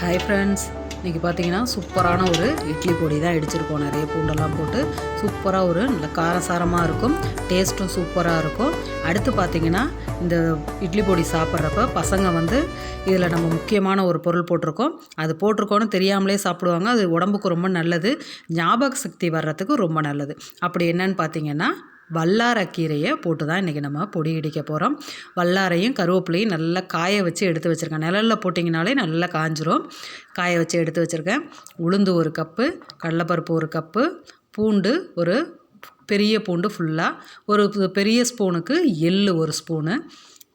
Hi friends இன்றைக்கி பார்த்தீங்கன்னா சூப்பரான ஒரு இட்லி பொடி தான் இடிச்சிருக்கோம். நிறைய பூண்டெல்லாம் போட்டு சூப்பராக ஒரு நல்ல காரசாரமாக இருக்கும். டேஸ்ட்டும் சூப்பராக இருக்கும். அடுத்து பார்த்தீங்கன்னா இந்த இட்லி பொடி சாப்பிட்றப்ப பசங்க வந்து இதில் நம்ம முக்கியமான ஒரு பொருள் போட்டிருக்கோம். அது போட்டிருக்கோன்னு தெரியாமலே சாப்பிடுவாங்க. அது உடம்புக்கு ரொம்ப நல்லது. ஞாபக சக்தி வர்றதுக்கு ரொம்ப நல்லது. அப்படி என்னன்னு பார்த்தீங்கன்னா வல்லாரக்கீரையை போட்டு தான் இன்றைக்கி நம்ம பொடி இடிக்க போகிறோம் வல்லாரையும் கருவேப்பிலையும் நல்லா காய வச்சு எடுத்து வச்சுருக்கேன். நிழலில் போட்டிங்கனாலே நல்லா காஞ்சிரும். காய வச்சு எடுத்து வச்சுருக்கேன். உளுந்து ஒரு கப்பு கடலைப்பருப்பு ஒரு கப்பு பூண்டு ஒரு பெரிய பூண்டு ஃபுல்லாக ஒரு பெரிய ஸ்பூனுக்கு எள்ளு ஒரு ஸ்பூனு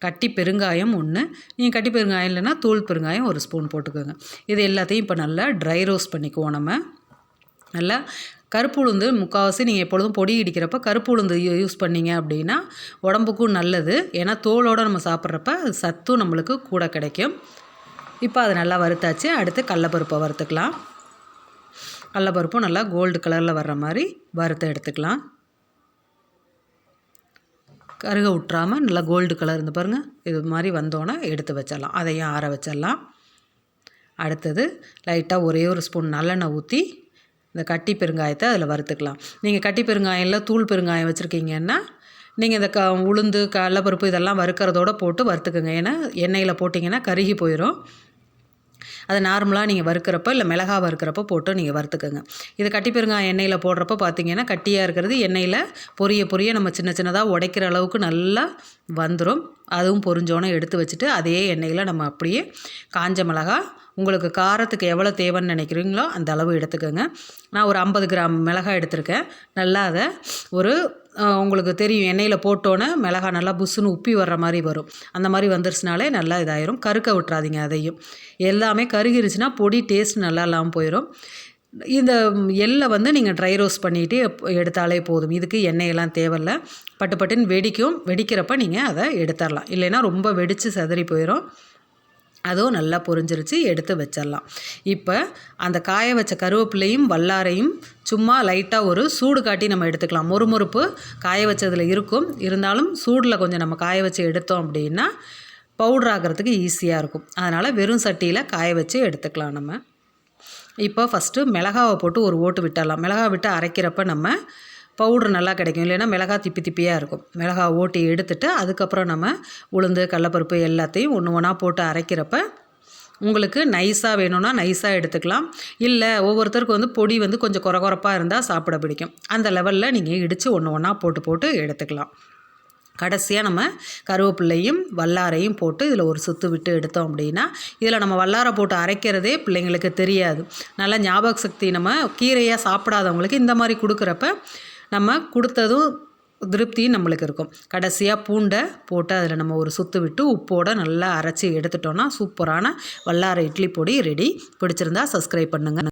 கட்டி பெருங்காயம் ஒன்று நீங்கள் கட்டி பெருங்காயம் இல்லைன்னா தூள் பெருங்காயம் ஒரு ஸ்பூன் போட்டுக்கோங்க. இது எல்லாத்தையும் இப்போ நல்லா ட்ரை ரோஸ்ட் பண்ணிக்குவோம் நம்ம. நல்லா கருப்பு உளுந்து முக்கால்வாசி நீங்கள் எப்பொழுதும் பொடி இடிக்கிறப்ப கருப்பு உளுந்து யூஸ் பண்ணீங்க அப்படின்னா உடம்புக்கும் நல்லது. ஏன்னா தோலோடு நம்ம சாப்பிட்றப்ப சத்தும் நம்மளுக்கு கூட கிடைக்கும். இப்போ அது நல்லா வறுத்தாச்சு. அடுத்து கடலப்பருப்பை வறுத்துக்கலாம். கடலப்பருப்பும் நல்லா கோல்டு கலரில் வர்ற மாதிரி வறுத்து எடுத்துக்கலாம். கருக விட்றாமல் நல்லா கோல்டு கலர் இருந்து பாருங்கள் இது மாதிரி வந்தோன்னே எடுத்து வச்சிடலாம். அதையும் ஆற வச்சிடலாம். அடுத்தது லைட்டாக ஒரே ஒரு ஸ்பூன் நல்லெண்ணெய் ஊற்றி இந்த கட்டி பெருங்காயத்தை அதில் வறுத்துக்கலாம். நீங்கள் கட்டி பெருங்காயம் இல்லை தூள் பெருங்காயம் வச்சுருக்கீங்கன்னா நீங்கள் இந்த க உளுந்து கடலப்பருப்பு இதெல்லாம் வறுக்கிறதோட போட்டு வறுத்துக்குங்க. ஏன்னா எண்ணெயில் போட்டிங்கன்னா கருகி போயிடும் அதை நார்மலாக நீங்கள் வறுக்கிறப்ப இல்லை மிளகா வறுக்கிறப்ப போட்டு நீங்கள் வறுத்துக்கோங்க. இது கட்டி பெருங்காயம் எண்ணெயில் போடுறப்ப பார்த்தீங்கன்னா கட்டியாக இருக்கிறது எண்ணெயில் பொரிய பொரிய நம்ம சின்ன சின்னதாக உடைக்கிற அளவுக்கு நல்லா வந்துடும் அதுவும் பொரிஞ்சோன்னே எடுத்து வச்சுட்டு அதே எண்ணெயில் நம்ம அப்படியே காஞ்ச மிளகா உங்களுக்கு காரத்துக்கு எவ்வளோ தேவைன்னு நினைக்கிறீங்களோ அந்த அளவு எடுத்துக்கோங்க. நான் ஒரு ஐம்பது கிராம் மிளகாய் எடுத்திருக்கேன். நல்லா அதை ஒரு உங்களுக்கு தெரியும் எண்ணெயில் போட்டோன்னே மிளகாய் நல்லா புஸ்ஸுன்னு உப்பி வர்ற மாதிரி வரும். அந்த மாதிரி வந்துருச்சுனாலே நல்லா இதாயிரும். கருக்க விட்றாதீங்க அதையும். எல்லாமே கருகிருச்சுன்னா பொடி டேஸ்ட் நல்லா இல்லாமல் போயிடும் இந்த எள்ளை வந்து நீங்கள் ட்ரை ரோஸ்ட் பண்ணிவிட்டு எடுத்தாலே போதும். இதுக்கு எண்ணெயெல்லாம் தேவையில்ல. பட்டு பட்டுன்னு வெடிக்கும். வெடிக்கிறப்ப நீங்கள் அதை எடுத்துடலாம். இல்லைன்னா ரொம்ப வெடித்து சிதறி போயிடும் அதுவும் நல்லா பொரிஞ்சிருச்சு எடுத்து வச்சிடலாம் இப்போ அந்த காய வச்ச கருவேப்பிலையும் வல்லாரையும் சும்மா லைட்டாக ஒரு சூடு காட்டி நம்ம எடுத்துக்கலாம். மொறுமொறுப்பு காய வச்சதில் இருக்கும். இருந்தாலும் சூடில் கொஞ்சம் நம்ம காய வச்சு எடுத்தோம் அப்படின்னா பவுடர் ஆகிறதுக்கு ஈஸியாக இருக்கும். அதனால் வெறும் சட்டியில் காய வச்சு எடுத்துக்கலாம் நம்ம. இப்போ ஃபஸ்ட்டு மிளகாவை போட்டு ஒரு ஓட்டு விட்டுடலாம் மிளகா விட்டு அரைக்கிறப்ப நம்ம பவுட்ரு நல்லா கிடைக்கும். இல்லைன்னா மிளகா திப்பி திப்பியாக இருக்கும். மிளகா ஓட்டி எடுத்துட்டு அதுக்கப்புறம் நம்ம உளுந்து கடலப்பருப்பு எல்லாத்தையும் ஒன்று ஒன்றா போட்டு அரைக்கிறப்ப உங்களுக்கு நைஸாக வேணும்னா நைஸாக எடுத்துக்கலாம். இல்லை ஒவ்வொருத்தருக்கு வந்து பொடி வந்து கொஞ்சம் குறகுறப்பாக இருந்தால் சாப்பிட பிடிக்கும். அந்த லெவலில் நீங்கள் இடித்து ஒன்று ஒன்றா போட்டு போட்டு எடுத்துக்கலாம். கடைசியாக நம்ம கருவேப்பிள்ளையும் வல்லாரையும் போட்டு இதில் ஒரு சுத்து விட்டு எடுத்தோம் அப்படின்னா இதில் நம்ம வல்லாரை போட்டு அரைக்கிறதே பிள்ளைங்களுக்கு தெரியாது. நல்லா ஞாபக சக்தி நம்ம கீரையாக சாப்பிடாதவங்களுக்கு இந்த மாதிரி கொடுக்குறப்ப நம்ம கொடுத்ததும் திருப்தியும் நம்மளுக்கு இருக்கும். கடைசியாக பூண்டை போட்டு அதில் நம்ம ஒரு சுத்து விட்டு உப்போடு நல்லா அரைச்சி எடுத்துட்டோன்னா சூப்பரான வல்லாரை இட்லி பொடி ரெடி பிடிச்சிருந்தா சப்ஸ்கிரைப் பண்ணுங்கள்